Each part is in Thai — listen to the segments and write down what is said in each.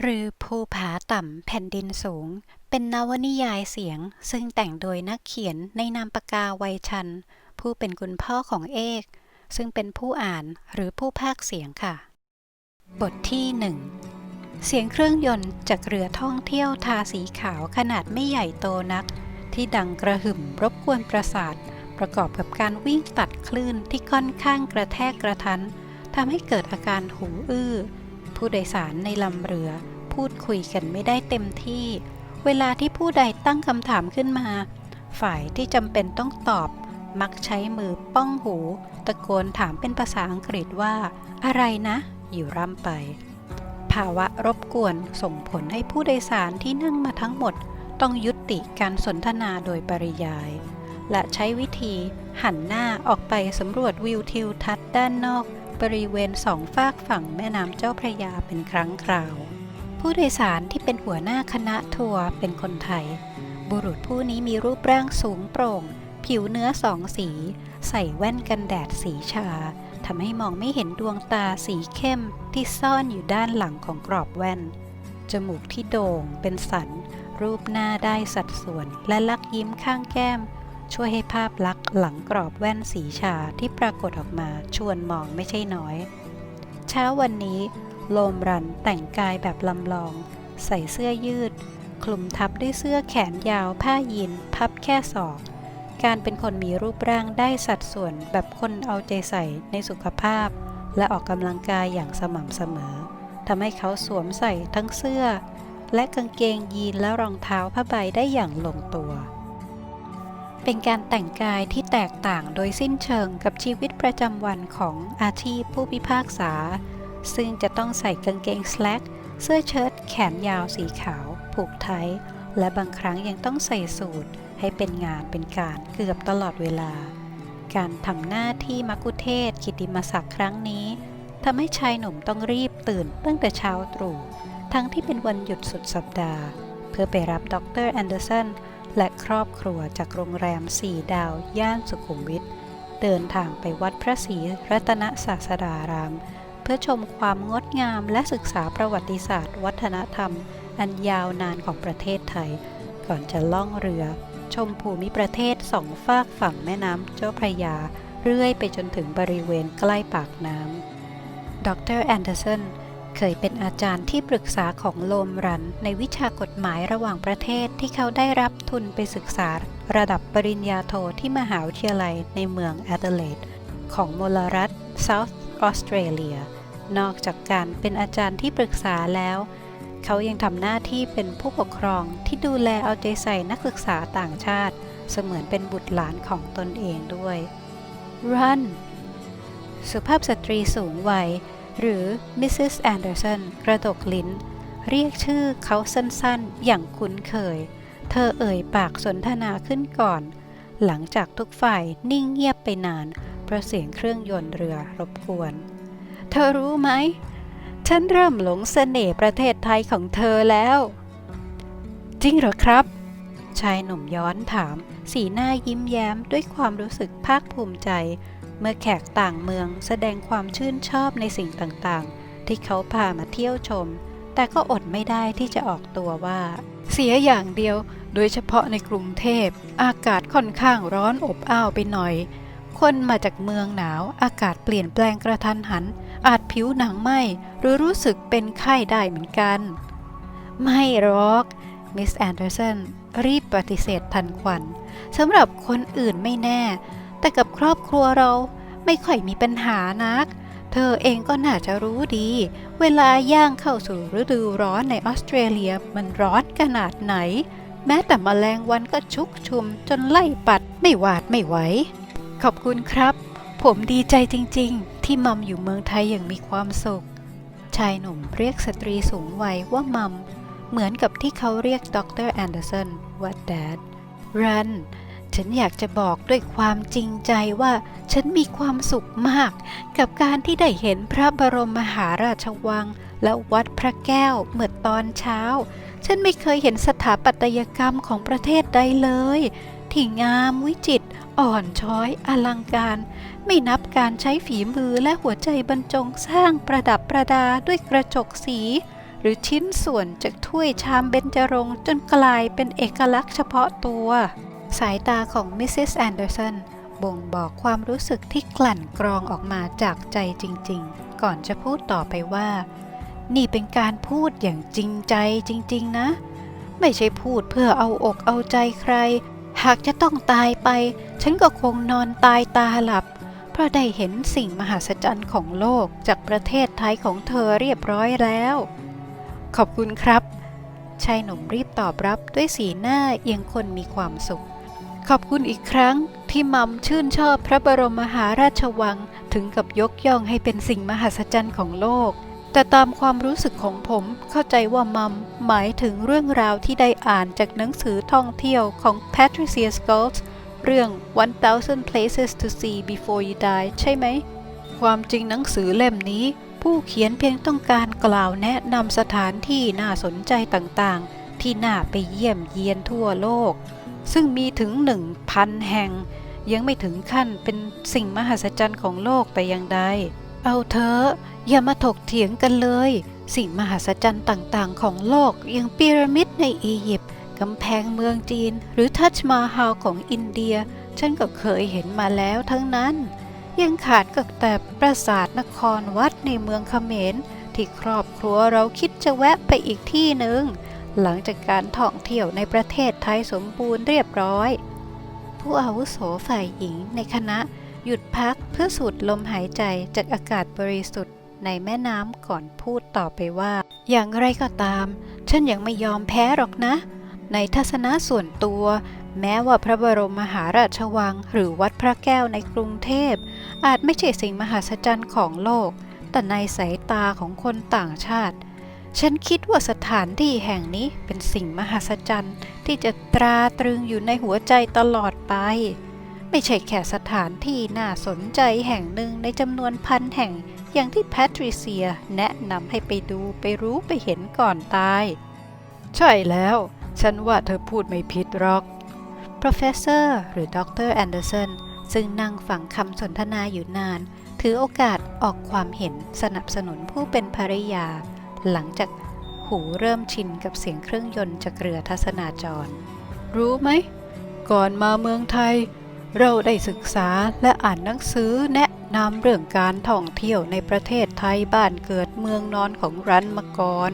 หรือภูผาต่ำแผ่นดินสูง เป็นนวนิยายเสียง ซึ่งแต่งโดยนักเขียนในนามปากกาไวยชัน ผู้เป็นคุณพ่อของเอก ซึ่งเป็นผู้อ่านหรือผู้พากเสียงค่ะ บทที่หนึ่งเสียงเครื่องยนต์จากเรือท่องเที่ยวทาสีขาวขนาดไม่ใหญ่โตนัก ที่ดังกระหึ่มรบกวนประสาท ประกอบกับการวิ่งตัดคลื่นที่ค่อนข้างกระแทกกระทันทำให้เกิดอาการหูอื้อ ผู้โดยสารในลำเรือ พูดคุยกันไม่ได้เต็มที่ เวลาที่ผู้ใดตั้งคำถามขึ้นมา ฝ่ายที่จำเป็นต้องตอบ มักใช้มือป้องหู ตะโกนถามเป็นภาษาอังกฤษว่า อะไรนะ อยู่ร่ำไป ภาวะรบกวนส่งผลให้ผู้โดยสารที่นั่งมาทั้งหมด ต้องยุติการสนทนาโดยปริยาย และใช้วิธีหันหน้าออกไปสำรวจวิวทิวทัศน์ด้านนอก บริเวณสองฝากฝั่งแม่น้ำเจ้าพระยาเป็นครั้งคราว ผู้โดยสารที่เป็นหัวหน้าคณะทัวร์เป็นคนไทย บุรุษผู้นี้มีรูปร่างสูงโปร่ง ผิวเนื้อสองสี ใส่แว่นกันแดดสีชาทำให้มองไม่เห็นดวงตาสีเข้มที่ซ่อนอยู่ด้านหลังของกรอบแว่น จมูกที่โด่งเป็นสัน รูปหน้าได้สัดส่วนและลักยิ้มข้างแก้ม ช่วยให้ภาพลักษณ์หลังกรอบแว่นสีชาที่ปรากฏออกมาชวนมองไม่ใช่น้อย เช้าวันนี้โลมรันแต่งกายแบบลำลอง ใส่เสื้อยืด คลุมทับด้วยเสื้อแขนยาวผ้ายีนพับแค่ศอก การเป็นคนมีรูปร่างได้สัดส่วนแบบคนเอาใจใส่ในสุขภาพ และออกกำลังกายอย่างสม่ำเสมอทำให้เขาสวมใส่ทั้งเสื้อ และกางเกงยีนและรองเท้าผ้าใบได้อย่างลงตัว เป็นการแต่งกายที่แตกต่างโดยสิ้นเชิงกับชีวิตประจำวันของอาชีพผู้พิพากษา ซึ่งจะต้องใส่กางเกงสแล็กเสื้อเชิ้ตแขนยาวสีขาว ผูกไทยและบางครั้งยังต้องใส่สูทให้เป็นงานเป็นการเกือบตลอดเวลา การทำหน้าที่มักุเทศกิติมศักดิ์ครั้งนี้ทำให้ชายหนุ่มต้องรีบตื่นตั้งแต่เช้าตรู่ทั้งที่เป็นวันหยุดสุดสัปดาห์ เพื่อไปรับดรแอนเดอร์สัน และครอบครัวจากโรงแรมสี่ดาว ย่านสุขุมวิทเดินทางไปวัดพระศรีรัตนศาสดาราม เพื่อชมความงดงามและศึกษาประวัติศาสตร์ วัฒนธรรม อันยาวนานของประเทศไทย ก่อนจะล่องเรือ ชมภูมิประเทศสองฝากฝั่งแม่น้ำเจ้าพระยา เรื่อยไปจนถึงบริเวณใกล้ปากน้ำดรแอนเดอร์สัน เคยเป็นอาจารย์ที่ปรึกษาของโลมรัน ในวิชากฎหมายระหว่างประเทศที่เขาได้รับทุนไปศึกษา ระดับปริญญาโทที่มหาวิทยาลัยในเมืองแอดเดเลดของมลรัฐเซาท์ออสเตรเลีย นอกจากการเป็นอาจารย์ที่ปรึกษาแล้ว เขายังทำหน้าที่เป็นผู้ปกครองที่ดูแลเอาใจใส่นักศึกษาต่างชาติ เสมือนเป็นบุตรหลานของตนเองด้วย Run สุภาพสตรีสูงวัย หรือ Mrs. Anderson กระดกลิ้น เรียกชื่อเขาสั้นๆ อย่างคุ้นเคย เธอเอ่ยปากสนทนาขึ้นก่อน หลังจากทุกฝ่ายนิ่งเงียบไปนาน เพราะเสียงเครื่องยนต์เรือรบกวน เธอรู้ไหม ฉันเริ่มหลงเสน่ห์ประเทศไทยของเธอแล้ว จริงเหรอครับ ชายหนุ่มย้อนถาม สีหน้ายิ้มแย้มด้วยความรู้สึกภาคภูมิใจ เมื่อแขกต่างเมืองแสดงความชื่นชอบในสิ่งต่างๆ ที่เขาพามาเที่ยวชม แต่ก็อดไม่ได้ที่จะออกตัวว่า เสียอย่างเดียว โดยเฉพาะในกรุงเทพ อากาศค่อนข้างร้อนอบอ้าวไปหน่อย คนมาจากเมืองหนาว อากาศเปลี่ยนแปลงกระทันหัน อาจผิวหนังไหมหรือรู้สึกเป็นไข้ได้เหมือนกัน ไม่หรอกมิสแอนเดอร์สันรีบปฏิเสธทันควันสำหรับคนอื่นไม่แน่ แต่กับครอบครัวเราไม่ค่อยมีปัญหานัก เธอเองก็น่าจะรู้ดี เวลาย่างเข้าสู่ฤดูร้อนในออสเตรเลียมันร้อนขนาดไหน แม้แต่มแมลงวันก็ชุกชุมจนไล่ปัดไม่หวาดไม่ไหว ขอบคุณครับ ผมดีใจจริงๆ ที่มัมอยู่เมืองไทยอย่างมีความสุข ชายหนุ่มเรียกสตรีสูงวัยว่ามัม เหมือนกับที่เขาเรียกดรแอนเดอร์สันว่าแดดรัน ฉันอยากจะบอกด้วยความจริงใจว่าฉันมีความสุขมาก กับการที่ได้เห็นพระบรมมหาราชวัง และวัดพระแก้วเมื่อตอนเช้า ฉันไม่เคยเห็นสถาปัตยกรรมของประเทศใดเลย ที่งามวิจิตรอ่อนช้อยอลังการ ไม่นับการใช้ฝีมือและหัวใจบรรจงสร้างประดับประดาด้วยกระจกสีหรือชิ้นส่วนจากถ้วยชามเบญจรงค์จนกลายเป็นเอกลักษณ์เฉพาะตัว สายตาของมิสซิสแอนเดอร์สันบ่งบอกความรู้สึกที่กลั่นกรองออกมาจากใจจริงๆ ก่อนจะพูดต่อไปว่า นี่เป็นการพูดอย่างจริงใจจริงๆนะ ไม่ใช่พูดเพื่อเอาอกเอาใจใคร หากจะต้องตายไป ฉันก็คงนอนตายตาหลับ เพราะได้เห็นสิ่งมหัศจรรย์ของโลกจากประเทศไทยของเธอเรียบร้อยแล้ว ขอบคุณครับ ชายหนุ่มรีบตอบรับด้วยสีหน้าเอียงคนมีความสุข ขอบคุณอีกครั้งที่มัมชื่นชอบพระบรมมหาราชวังถึงกับยกย่องให้เป็นสิ่งมหัศจรรย์ของโลก แต่ตามความรู้สึกของผมเข้าใจว่ามัมหมายถึงเรื่องราวที่ได้อ่านจากหนังสือท่องเที่ยวของ Patricia Schultz เรื่อง 1000 Places to See Before You Die ใช่ไหม ความจริงหนังสือเล่มนี้ ผู้เขียนเพียงต้องการกล่าวแนะนำสถานที่น่าสนใจต่างๆ ที่น่าไปเยี่ยมเยียนทั่วโลก ซึ่งมีถึง 1,000 แห่ง ยังไม่ถึงขั้นเป็นสิ่งมหัศจรรย์ของโลกแต่อย่างใด เอาเถอะอย่ามาถกเถียงกันเลย สิ่งมหัศจรรย์ต่างๆ ของโลกอย่างพีระมิดในอียิปต์กำแพงเมืองจีน หรือทัชมาฮาลของอินเดีย ฉันก็เคยเห็นมาแล้วทั้งนั้น ยังขาดก็แต่ปราสาทนครวัดในเมืองเขมรที่ครอบครัวเราคิดจะแวะไปอีกที่หนึ่ง หลังจากการท่องเที่ยวในประเทศไทยสมบูรณ์เรียบร้อย ผู้อาวุโสฝ่ายหญิงในคณะหยุดพักเพื่อสูดลมหายใจจากอากาศบริสุทธิ์ในแม่น้ำก่อนพูดต่อไปว่า อย่างไรก็ตาม ฉันยังไม่ยอมแพ้หรอกนะ ในทัศนะส่วนตัว แม้ว่าพระบรมมหาราชวัง หรือวัดพระแก้วในกรุงเทพ อาจไม่ใช่สิ่งมหัศจรรย์ของโลก แต่ในสายตาของคนต่างชาติ ฉันคิดว่าสถานที่แห่งนี้เป็นสิ่งมหัศจรรย์ที่จะตราตรึงอยู่ในหัวใจตลอดไป ไม่ใช่แค่สถานที่น่าสนใจแห่งหนึ่งในจำนวนพันแห่งอย่างที่แพทริเซียแนะนำให้ไปดูไปรู้ไปเห็นก่อนตาย ใช่แล้ว ฉันว่าเธอพูดไม่ผิดหรอก Professor หรือดรแอนเดอร์สันซึ่งนั่งฟังคำสนทนาอยู่นาน ถือโอกาสออกความเห็นสนับสนุนผู้เป็นภริยา หลังจากหูเริ่มชินกับเสียงเครื่องยนต์จากเรือทัศนาจร รู้ไหม ก่อนมาเมืองไทย เราได้ศึกษาและอ่านหนังสือแนะนำเรื่องการท่องเที่ยวในประเทศไทยบ้านเกิดเมืองนอนของรันมาก่อน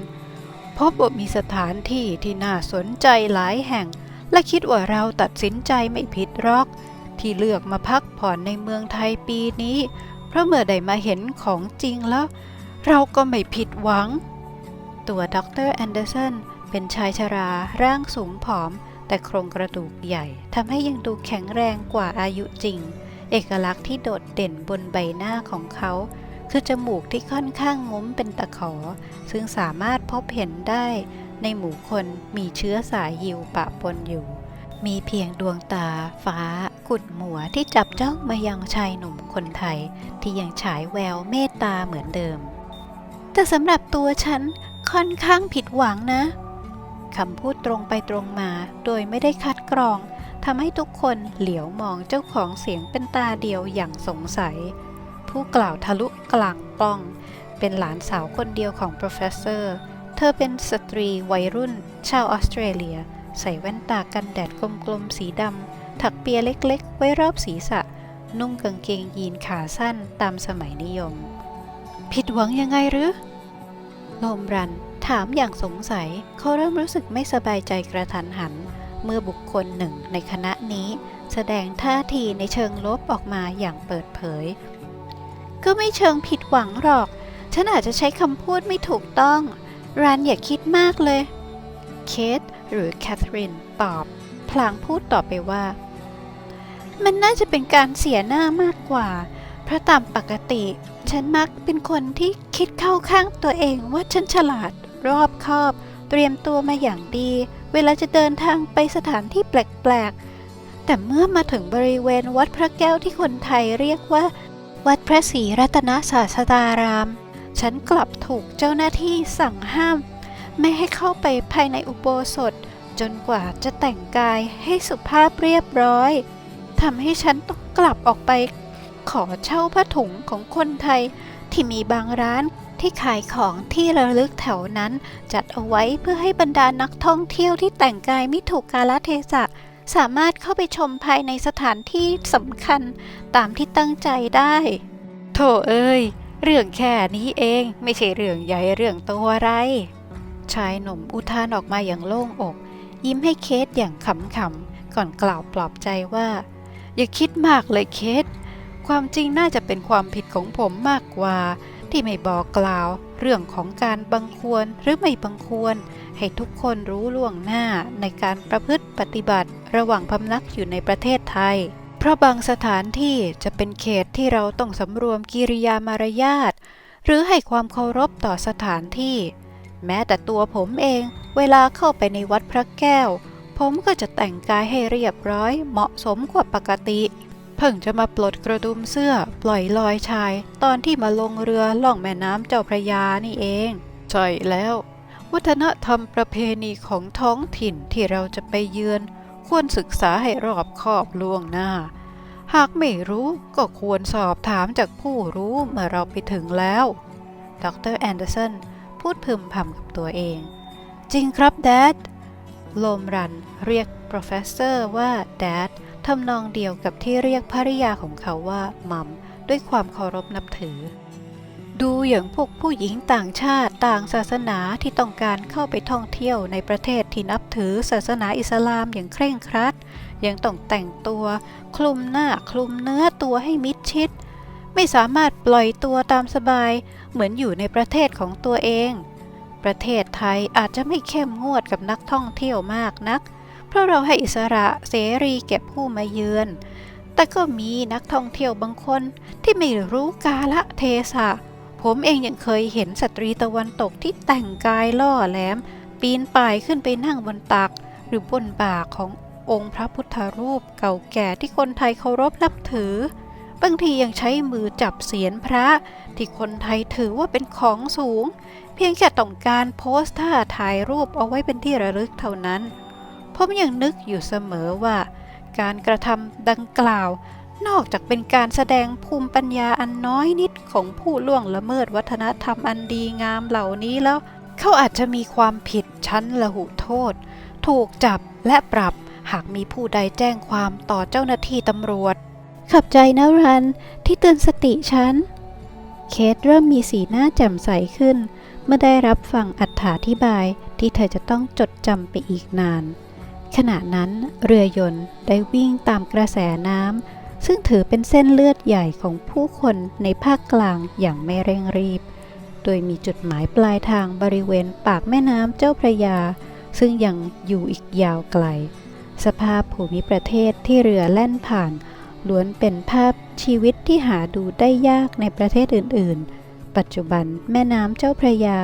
พบว่ามีสถานที่ที่น่าสนใจหลายแห่ง และคิดว่าเราตัดสินใจไม่ผิดรอก ที่เลือกมาพักผ่อนในเมืองไทยปีนี้ เพราะเมื่อได้มาเห็นของจริงแล้ว เราก็ไม่ผิดหวัง ตัวด็อกเตอร์แอนเดอร์สันเป็นชายชรา ร่างสูงผอม แต่โครงกระดูกใหญ่ทำให้ยังดูแข็งแรงกว่าอายุจริง เอกลักษณ์ที่โดดเด่นบนใบหน้าของเขา คือจมูกที่ค่อนข้างงุ้มเป็นตะขอ ซึ่งสามารถพบเห็นได้ในหมู่คนมีเชื้อสายยิวปะปนอยู่ มีเพียงดวงตา ฟ้า กุดหมัวที่จับจ้องมายังชายหนุ่มคนไทย ที่ยังฉายแววเมตตาเหมือนเดิม แต่สำหรับตัวฉัน ค่อนข้างผิดหวังนะคำพูดตรงไปตรงมาโดยไม่ได้คัดกรองทำให้ทุกคนเหลียวมองเจ้าของเสียงเป็นตาเดียวอย่างสงสัย ผู้กล่าวทะลุกลางปล้อง เป็นหลานสาวคนเดียวของ professor เธอเป็นสตรีวัยรุ่น ชาวออสเตรเลีย ใส่แว่นตากันแดดกลมๆสีดำ ถักเปียเล็กๆ ไว้รอบศีรษะ นุ่งกางเกงยีนขาสั้นตามสมัยนิยม ผิดหวังยังไงหรือ ลมรัน ถามอย่างสงสัย เขาเริ่มรู้สึกไม่สบายใจกระทันหัน เมื่อบุคคลหนึ่งในคณะนี้ แสดงท่าทีในเชิงลบออกมาอย่างเปิดเผย ก็ไม่เชิงผิดหวังหรอก ฉันอาจจะใช้คำพูดไม่ถูกต้อง รันอย่าคิดมากเลย เคทหรือแคทเธอรีนตอบ พลางพูดต่อไปว่า มันน่าจะเป็นการเสียหน้ามากกว่า ราะตามปกติ ฉันมักเป็นคนที่คิดเข้าข้างตัวเองว่าฉันฉลาด รอบคอบ เตรียมตัวมาอย่างดี เวลาจะเดินทางไปสถานที่แปลกๆ แต่เมื่อมาถึงบริเวณวัดพระแก้วที่คนไทยเรียกว่า วัดพระศรีรัตนศาสดาราม ฉันกลับถูกเจ้าหน้าที่สั่งห้าม ไม่ให้เข้าไปภายในอุโบสถ จนกว่าจะแต่งกายให้สุภาพเรียบร้อยทำให้ฉันต้องกลับออกไป ขอเช่าผ้าถุงของคนไทย ที่มีบางร้านที่ขายของที่ระลึกแถวนั้น จัดเอาไว้เพื่อให้บรรดานักท่องเที่ยวที่แต่งกายไม่ถูกกาลเทศะ สามารถเข้าไปชมภายในสถานที่สำคัญตามที่ตั้งใจได้โถเอ้ย เรื่องแค่นี้เองไม่ใช่เรื่องใหญ่เรื่องตัวอะไร ชายหนุ่มอุทานออกมาอย่างโล่งอก ยิ้มให้เคสอย่างขำๆก่อนกล่าวปลอบใจว่า อย่าคิดมากเลยเคส ความจริงน่าจะเป็นความผิดของผมมากกว่า ที่ไม่บอกกล่าว เรื่องของการบังควรหรือไม่บังควร ให้ทุกคนรู้ล่วงหน้าในการประพฤติปฏิบัติ ระหว่างพำนักอยู่ในประเทศไทย เพราะบางสถานที่จะเป็นเขตที่เราต้องสำรวมกิริยามารยาทหรือให้ความเคารพต่อสถานที่ แม้แต่ตัวผมเอง เวลาเข้าไปในวัดพระแก้ว ผมก็จะแต่งกายให้เรียบร้อยเหมาะสมกว่าปกติ เพิ่งจะมาปลดกระดุมเสื้อปล่อยลอยชาย ตอนที่มาลงเรือล่องแม่น้ำเจ้าพระยานี่เอง ใช่แล้ว วัฒนธรรมประเพณีของท้องถิ่นที่เราจะไปเยือน ควรศึกษาให้รอบคอบล่วงหน้า หากไม่รู้ก็ควรสอบถามจากผู้รู้เมื่อเราไปถึงแล้ว ดรแอนเดอร์สันพูดพึมพำกับตัวเอง จริงครับแดดโลมรันเรียก professor ว่าแดด ทำนองเดียวกับที่เรียกภริยาของเขาว่ามัมด้วยความเคารพนับถือ ดูอย่างพวกผู้หญิงต่างชาติต่างศาสนาที่ต้องการเข้าไปท่องเที่ยวในประเทศที่นับถือศาสนาอิสลามอย่างเคร่งครัด ยังต้องแต่งตัว คลุมหน้าคลุมเนื้อตัวให้มิดชิด ไม่สามารถปล่อยตัวตามสบาย เหมือนอยู่ในประเทศของตัวเอง ประเทศไทยอาจจะไม่เข้มงวดกับนักท่องเที่ยวมากนัก ราะเราให้อิสระเสรีแก่ผู้มาเยือน แต่ก็มีนักท่องเที่ยวบางคนที่ไม่รู้กาละเทศะ ผมเองยังเคยเห็นสตรีตะวันตกที่แต่งกายล่อแหลม ปีนป่ายขึ้นไปนั่งบนตัก หรือบนบ่าขององค์พระพุทธรูปเก่าแก่ที่คนไทยเคารพนับถือ บางทียังใช้มือจับเสียนพระที่คนไทยถือว่าเป็นของสูง เพียงแค่ต้องการโพสท่าถ่ายรูปเอาไว้เป็นที่ระลึกเท่านั้น ผมยังนึกอยู่เสมอว่าการกระทำดังกล่าว นอกจากเป็นการแสดงภูมิปัญญาอันน้อยนิดของผู้ล่วงละเมิดวัฒนธรรมอันดีงามเหล่านี้แล้ว เขาอาจจะมีความผิดชั้นละหุโทษ ถูกจับและปรับหากมีผู้ใดแจ้งความต่อเจ้าหน้าที่ตำรวจ ขับใจนะรันที่เตือนสติฉัน เคทเริ่มมีสีหน้าแจ่มใสขึ้น เมื่อได้รับฟังอัถาธิบายที่เธอจะต้องจดจำไปอีกนาน ขณะนั้นเรือยนต์ได้วิ่งตามกระแสน้ำซึ่งถือเป็นเส้นเลือดใหญ่ของผู้คนในภาคกลางอย่างไม่เร่งรีบ โดยมีจุดหมายปลายทางบริเวณปากแม่น้ำเจ้าพระยา ซึ่งยังอยู่อีกยาวไกล สภาพภูมิประเทศที่เรือแล่นผ่าน ล้วนเป็นภาพชีวิตที่หาดูได้ยากในประเทศอื่น ๆ ปัจจุบันแม่น้ำเจ้าพระยา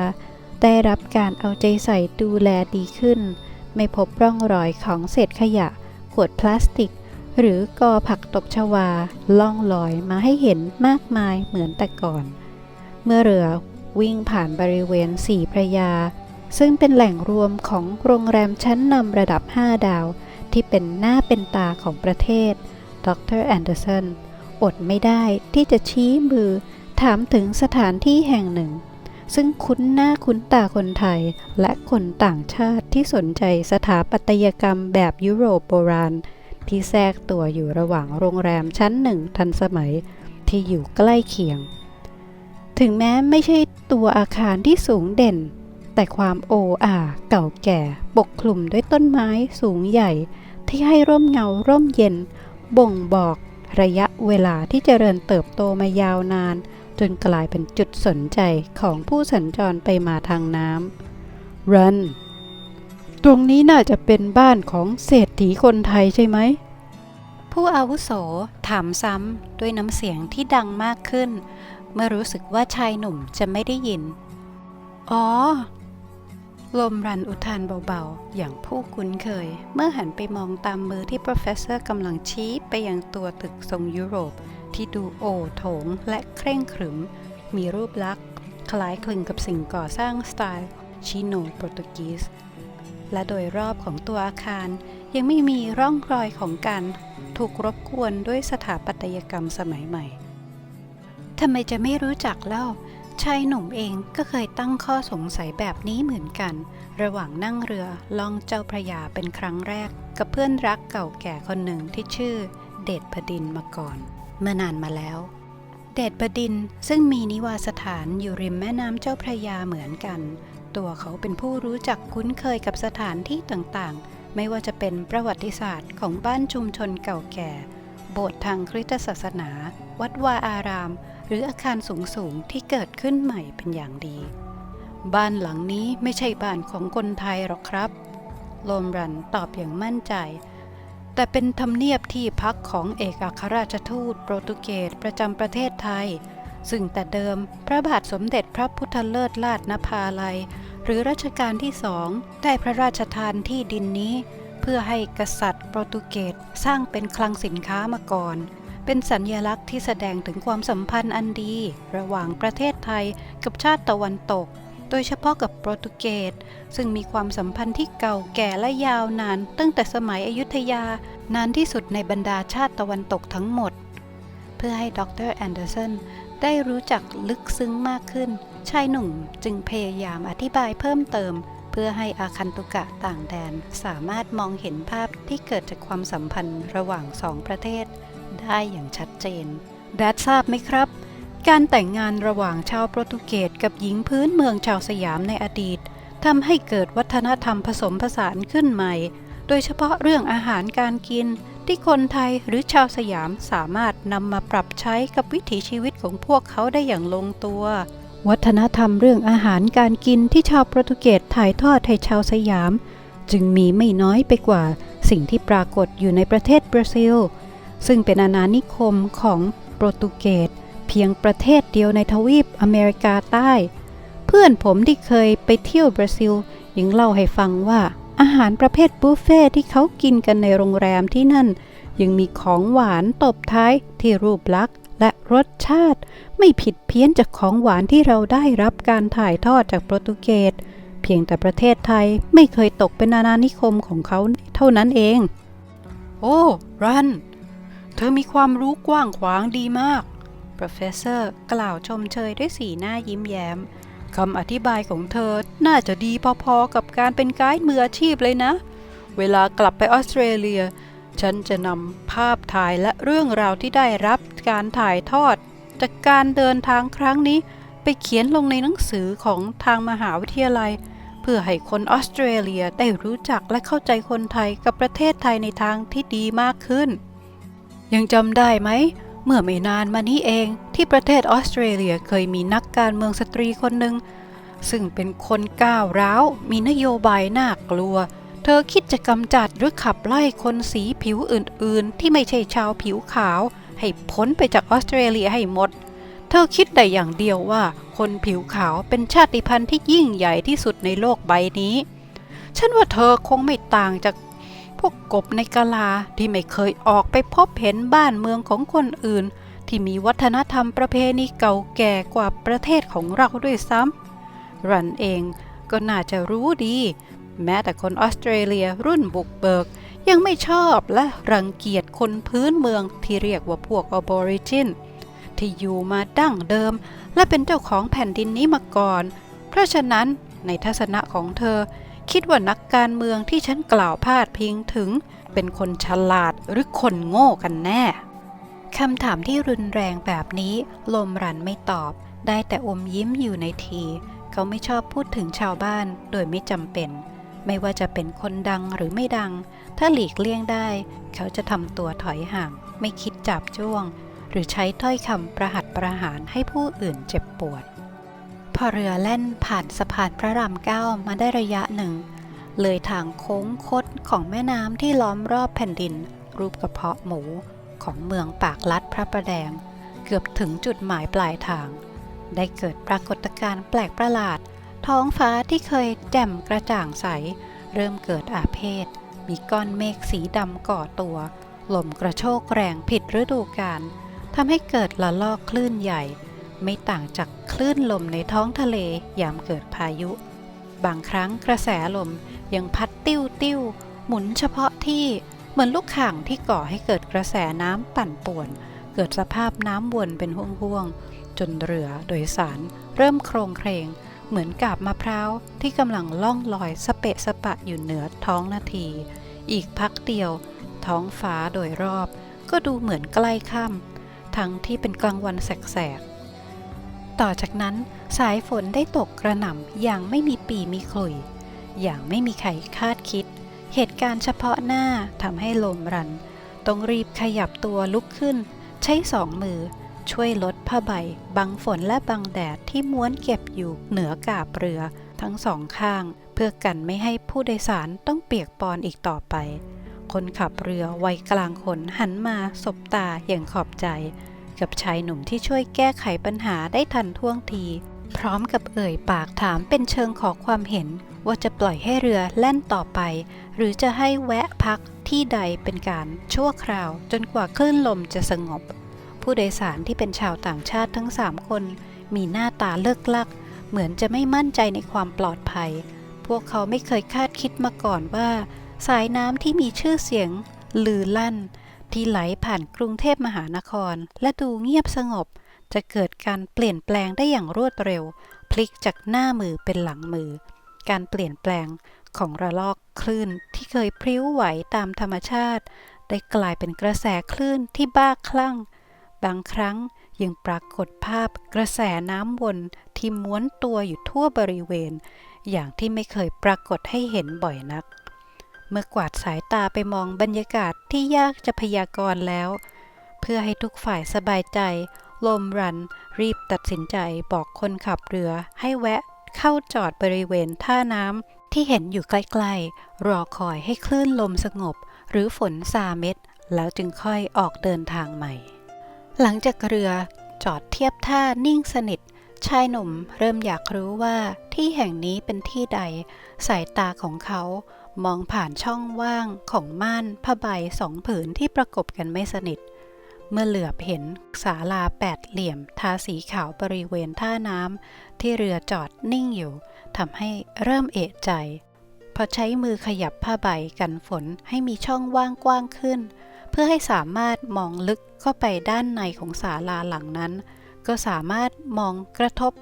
ได้รับการเอาใจใส่ดูแลดีขึ้น ไม่พบร่องรอยของเศษขยะ ขวดพลาสติก หรือกอผักตบชวา ล่องลอยมาให้เห็นมากมายเหมือนแต่ก่อน เมื่อเรือวิ่งผ่านบริเวณสี่พระยา ซึ่งเป็นแหล่งรวมของโรงแรมชั้นนำระดับ 5 ดาว ที่เป็นหน้าเป็นตาของประเทศ ดรแอนเดอร์สันอดไม่ได้ที่จะชี้มือถามถึงสถานที่แห่งหนึ่ง ซึ่งคุ้นหน้าคุ้นตาคนไทย และคนต่างชาติที่สนใจสถาปัตยกรรมแบบยุโรปโบราณ ที่แทรกตัวอยู่ระหว่างโรงแรมชั้นหนึ่งทันสมัยที่อยู่ใกล้เคียง ถึงแม้ไม่ใช่ตัวอาคารที่สูงเด่น แต่ความโอ้อาเก่าแก่ปกคลุมด้วยต้นไม้สูงใหญ่ ที่ให้ร่มเงาร่มเย็น บ่งบอกระยะเวลาที่เจริญเติบโตมายาวนาน จนกลายเป็นจุดสนใจของผู้สัญจรไปมาทางน้ำรัน ตรงนี้น่าจะเป็นบ้านของเศรษฐีคนไทยใช่ไหม ผู้อาวุโสถามซ้ำด้วยน้ำเสียงที่ดังมากขึ้น เมื่อรู้สึกว่าชายหนุ่มจะไม่ได้ยิน อ๋อ ลมรันอุทานเบาๆ อย่างผู้คุ้นเคย เมื่อหันไปมองตามมือที่ professor กำลังชี้ไปยังตัวตึกทรงยุโรป ที่ดูโอโถงและเคร่งขรึม มีรูปลักษณ์ คล้ายคลึงกับสิ่งก่อสร้างสไตล์ชิโนโปรตุกีสและโดยรอบของตัวอาคาร ยังไม่มีร่องรอยของการถูกรบกวนด้วยสถาปัตยกรรมสมัยใหม่ทำไมจะไม่รู้จักเล่าชายหนุ่มเองก็เคยตั้งข้อสงสัยแบบนี้เหมือนกัน ระหว่างนั่งเรือล่องเจ้าพระยาเป็นครั้งแรก กับเพื่อนรักเก่าแก่คนหนึ่งที่ชื่อเดชบดินมาก่อน เมื่อนานมาแล้ว เดชบดินซึ่งมีนิวาสถานอยู่ริมแม่น้ำเจ้าพระยาเหมือนกัน ตัวเขาเป็นผู้รู้จักคุ้นเคยกับสถานที่ต่างๆ ไม่ว่าจะเป็นประวัติศาสตร์ของบ้านชุมชนเก่าแก่ โบสถ์ทางคริสตศาสนา วัดวาอาราม หรืออาคารสูงๆที่เกิดขึ้นใหม่เป็นอย่างดี บ้านหลังนี้ไม่ใช่บ้านของคนไทยหรอกครับ โลมรันตอบอย่างมั่นใจ แต่เป็นทำเนียบที่พักของเอกอัครราชทูตโปรตุเกสประจำประเทศไทย ซึ่งแต่เดิมพระบาทสมเด็จพระพุทธเลิศลาดนภาลัย หรือรัชกาลที่สองได้พระราชทานที่ดินนี้ เพื่อให้กษัตริย์โปรตุเกสสร้างเป็นคลังสินค้ามาก่อน เป็นสัญญลักษณ์ที่แสดงถึงความสัมพันธ์อันดี ระหว่างประเทศไทยกับชาติตะวันตก โดยเฉพาะกับโปรตุเกสซึ่งมีความสัมพันธ์ที่เก่าแก่และยาวนาน ตั้งแต่สมัยอยุธยานานที่สุดในบรรดาชาติตะวันตกทั้งหมด เพื่อให้ดรแอนเดอร์สันได้รู้จักลึกซึ้งมากขึ้น ชายหนุ่มจึงพยายามอธิบายเพิ่มเติม เพื่อให้อาคันตุกะต่างแดนสามารถมองเห็นภาพที่เกิดจากความสัมพันธ์ระหว่างสองประเทศ ได้อย่างชัดเจนแดดทราบไหมครับ การแต่งงานระหว่างชาวโปรตุเกสกับหญิงพื้นเมืองชาวสยามในอดีตทำให้เกิดวัฒนธรรมผสมผสานขึ้นใหม่ โดยเฉพาะเรื่องอาหารการกิน ที่คนไทยหรือชาวสยามสามารถนำมาปรับใช้กับวิถีชีวิตของพวกเขาได้อย่างลงตัว วัฒนธรรมเรื่องอาหารการกินที่ชาวโปรตุเกสถ่ายทอดให้ชาวสยาม จึงมีไม่น้อยไปกว่าสิ่งที่ปรากฏอยู่ในประเทศบราซิล ซึ่งเป็นอาณานิคมของโปรตุเกส เพียงประเทศเดียวในทวีปอเมริกาใต้ เพื่อนผมที่เคยไปเที่ยวบราซิลยังเล่าให้ฟังว่า อาหารประเภทบุฟเฟ่ที่เขากินกันในโรงแรมที่นั่น ยังมีของหวานตบท้ายที่รูปลักษณ์และรสชาติ ไม่ผิดเพี้ยนจากของหวานที่เราได้รับการถ่ายทอดจากโปรตุเกสเพียงแต่ประเทศไทยไม่เคยตกเป็นอาณานิคมของเขาเท่านั้นเอง โอ้ รัน เธอมีความรู้กว้างขวางดีมาก Professor กล่าวชมเชยด้วยสีหน้ายิ้มแย้มคำอธิบายของเธอ น่าจะดีพอๆกับการเป็นไกด์มืออาชีพเลยนะ เวลากลับไปออสเตรเลีย ฉันจะนำภาพถ่ายและเรื่องราวที่ได้รับการถ่ายทอด จากการเดินทางครั้งนี้ ไปเขียนลงในหนังสือของทางมหาวิทยาลัย เพื่อให้คนออสเตรเลียได้รู้จักและเข้าใจคนไทยกับประเทศไทยในทางที่ดีมากขึ้น ยังจำได้ไหม เมื่อไม่นานมานี้เองที่ประเทศออสเตรเลียเคยมีนักการเมืองสตรีคนหนึ่ง ซึ่งเป็นคนก้าวร้าว มีนโยบายน่ากลัว เธอคิดจะกำจัดหรือขับไล่คนสีผิวอื่นๆ ที่ไม่ใช่ชาวผิวขาว ให้พ้นไปจากออสเตรเลียให้หมด เธอคิดแต่อย่างเดียวว่าคนผิวขาวเป็นชาติพันธุ์ที่ยิ่งใหญ่ที่สุดในโลกใบนี้ ฉันว่าเธอคงไม่ต่างจาก พวกกบในกะลาที่ไม่เคยออกไปพบเห็นบ้านเมืองของคนอื่น ที่มีวัฒนธรรมประเพณีเก่าแก่กว่าประเทศของเราด้วยซ้ำรันเองก็น่าจะรู้ดี แม้แต่คนออสเตรเลียรุ่นบุกเบิก ยังไม่ชอบและรังเกียจคนพื้นเมืองที่เรียกว่าพวกอบอริจินที่อยู่มาดั้งเดิม และเป็นเจ้าของแผ่นดินนี้มาก่อน เพราะฉะนั้นในทัศนะของเธอ คิดว่านักการเมืองที่ฉันกล่าวพาดพิงถึง เป็นคนฉลาดหรือคนโง่กันแน่คำถามที่รุนแรงแบบนี้ ลมรันไม่ตอบ ได้แต่อมยิ้มอยู่ในที เขาไม่ชอบพูดถึงชาวบ้านโดยไม่จำเป็น ไม่ว่าจะเป็นคนดังหรือไม่ดัง ถ้าหลีกเลี่ยงได้ เขาจะทำตัวถอยห่าง ไม่คิดจับจ้วง หรือใช้ถ้อยคำประหัตประหารให้ผู้อื่นเจ็บปวด อเรือแล่นผ่านสะพานพระรามเก้ามาได้ระยะหนึ่ง เลยทางโค้งคดของแม่น้ำที่ล้อมรอบแผ่นดิน รูปกระเพาะหมูของเมืองปากลัดพระประแดง เกือบถึงจุดหมายปลายทาง ได้เกิดปรากฏการณ์แปลกประหลาด ท้องฟ้าที่เคยแจ่มกระจ่างใส เริ่มเกิดอาเพศ มีก้อนเมฆสีดำก่อตัวลมกระโชกแรงผิดฤดูกาลทำให้เกิดละลอกคลื่นใหญ่ ไม่ต่างจากคลื่นลมในท้องทะเลยามเกิดพายุ บางครั้งกระแสลมยังพัดติ้วติ้วหมุนเฉพาะที่เหมือนลูกข่างที่ก่อให้เกิดกระแสน้ำปั่นป่วน เกิดสภาพน้ำวนเป็นห่วงๆจจนเรือโดยสารเริ่มโครงเครง เหมือนกาบมะพร้าวที่กำลังล่องลอยสเปะสปะอยู่เหนือท้องนาที อีกพักเดียว ท้องฟ้าโดยรอบ ก็ดูเหมือนใกล้ค่ำทั้งที่เป็นกลางวันแสก ต่อจากนั้นสายฝนได้ตกกระหน่ำอย่างไม่มีปีมีขลุ่ย อย่างไม่มีใครคาดคิด เหตุการณ์เฉพาะหน้าทำให้ลมรัน ต้องรีบขยับตัวลุกขึ้น ใช้สองมือ ช่วยลดผ้าใบ บังฝนและบังแดดที่ม้วนเก็บอยู่เหนือกาบเรือ ทั้งสองข้าง เพื่อกันไม่ให้ผู้โดยสารต้องเปียกปอนอีกต่อไป คนขับเรือวัยกลางคนหันมาสบตาอย่างขอบใจ กับชายหนุ่มที่ช่วยแก้ไขปัญหาได้ทันท่วงที พร้อมกับเอ่ยปากถามเป็นเชิงขอความเห็น ว่าจะปล่อยให้เรือแล่นต่อไป หรือจะให้แวะพักที่ใดเป็นการชั่วคราว จนกว่าคลื่นลมจะสงบ ผู้โดยสารที่เป็นชาวต่างชาติทั้งสามคน มีหน้าตาเลิกลัก เหมือนจะไม่มั่นใจในความปลอดภัย พวกเขาไม่เคยคาดคิดมาก่อนว่า สายน้ำที่มีชื่อเสียงลือลั่น ที่ไหลผ่านกรุงเทพมหานคร และดูเงียบสงบ จะเกิดการเปลี่ยนแปลงได้อย่างรวดเร็ว พลิกจากหน้ามือเป็นหลังมือ การเปลี่ยนแปลงของระลอกคลื่นที่เคยพริ้วไหวตามธรรมชาติ ได้กลายเป็นกระแสคลื่นที่บ้าคลั่ง บางครั้งยังปรากฏภาพกระแสน้ำวนที่ม้วนตัวอยู่ทั่วบริเวณ อย่างที่ไม่เคยปรากฏให้เห็นบ่อยนัก เมื่อกวาดสายตาไปมองบรรยากาศที่ยากจะพยากรณ์แล้ว เพื่อให้ทุกฝ่ายสบายใจ ลมรัน รีบตัดสินใจบอกคนขับเรือให้แวะเข้าจอดบริเวณท่าน้ำที่เห็นอยู่ใกล้ๆ รอคอยให้คลื่นลมสงบ หรือฝนซาเม็ด แล้วจึงค่อยออกเดินทางใหม่ หลังจากเรือจอดเทียบท่านิ่งสนิทชายหนุ่มเริ่มอยากรู้ว่าที่แห่งนี้เป็นที่ใด สายตาของเขา มองผ่านช่องว่างของม่านผ้าใบสองผืนที่ประกบกันไม่สนิท เมื่อเหลือบเห็นศาลาแปดเหลี่ยม ทาสีขาวบริเวณท่าน้ำที่เรือจอดนิ่งอยู่ทำให้เริ่มเอะใจ พอใช้มือขยับผ้าใบกันฝนให้มีช่องว่างกว้างขึ้น เพื่อให้สามารถมองลึกเข้าไปด้านในของศาลาหลังนั้น ก็สามารถมองกระทบ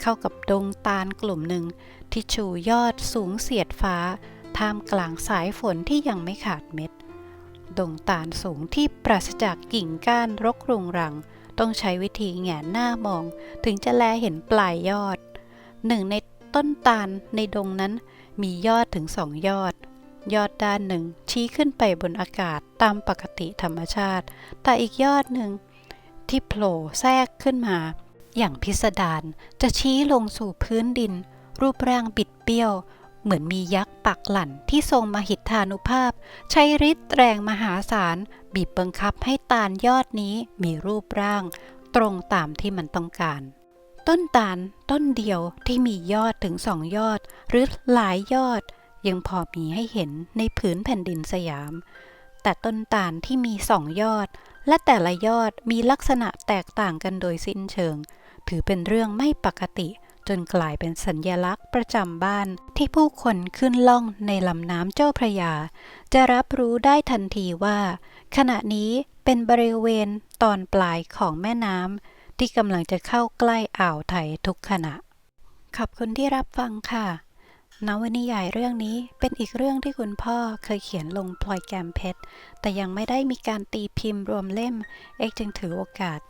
เข้ากับดงตาลกลุ่มหนึ่งที่ชูยอดสูงเสียดฟ้า ท่ามกลางสายฝนที่ยังไม่ขาดเม็ด ดงตาลสูงที่ปราศจากกิ่งก้านรกรุงรัง ต้องใช้วิธีแหงนหน้ามอง ถึงจะแลเห็นปลายยอด หนึ่งในต้นตาลในดงนั้นมียอดถึงสองยอด ยอดด้านหนึ่งชี้ขึ้นไปบนอากาศตามปกติธรรมชาติ แต่อีกยอดหนึ่งที่โผล่แทรกขึ้นมา อย่างพิสดารจะชี้ลงสู่พื้นดิน รูปร่างบิดเบี้ยว เหมือนมียักษ์ปักหลั่นที่ทรงมหิทธานุภาพ ใช้ฤทธิ์แรงมหาศาล บีบบังคับให้ตาลยอดนี้มีรูปร่าง ตรงตามที่มันต้องการ ต้นตาลต้นเดียวที่มียอดถึงสองยอด หรือหลายยอด ยังพอมีให้เห็นในผืนแผ่นดินสยาม แต่ต้นตาลที่มีสองยอด และแต่ละยอดมีลักษณะแตกต่างกันโดยสิ้นเชิง ถือเป็นเรื่องไม่ปกติ จนกลายเป็นสัญญลักษณ์ประจำบ้านที่ผู้คนขึ้นล่องในลำน้ำเจ้าพระยา จะรับรู้ได้ทันทีว่า ขณะนี้เป็นบริเวณตอนปลายของแม่น้ำที่กำลังจะเข้าใกล้อ่าวไทยทุกขณะ ขอบคุณที่รับฟังค่ะนวนิยายเรื่องนี้เป็นอีกเรื่องที่คุณพ่อเคยเขียนลงพลอยแกมเพชร แต่ยังไม่ได้มีการตีพิมพ์รวมเล่ม เอกจึงถือโอกาส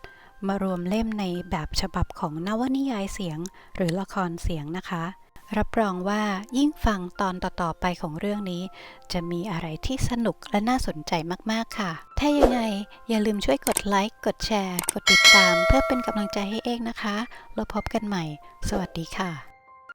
มารวมเล่มในแบบฉบับของนวนิยายเสียงหรือละครเสียงนะคะ รับรองว่ายิ่งฟังตอนต่อๆไปของเรื่องนี้ จะมีอะไรที่สนุกและน่าสนใจมากๆค่ะ ถ้ายังไงอย่าลืมช่วยกดไลค์ กดแชร์ กดติดตาม เพื่อเป็นกำลังใจให้เอกนะคะ แล้วพบกันใหม่ สวัสดีค่ะ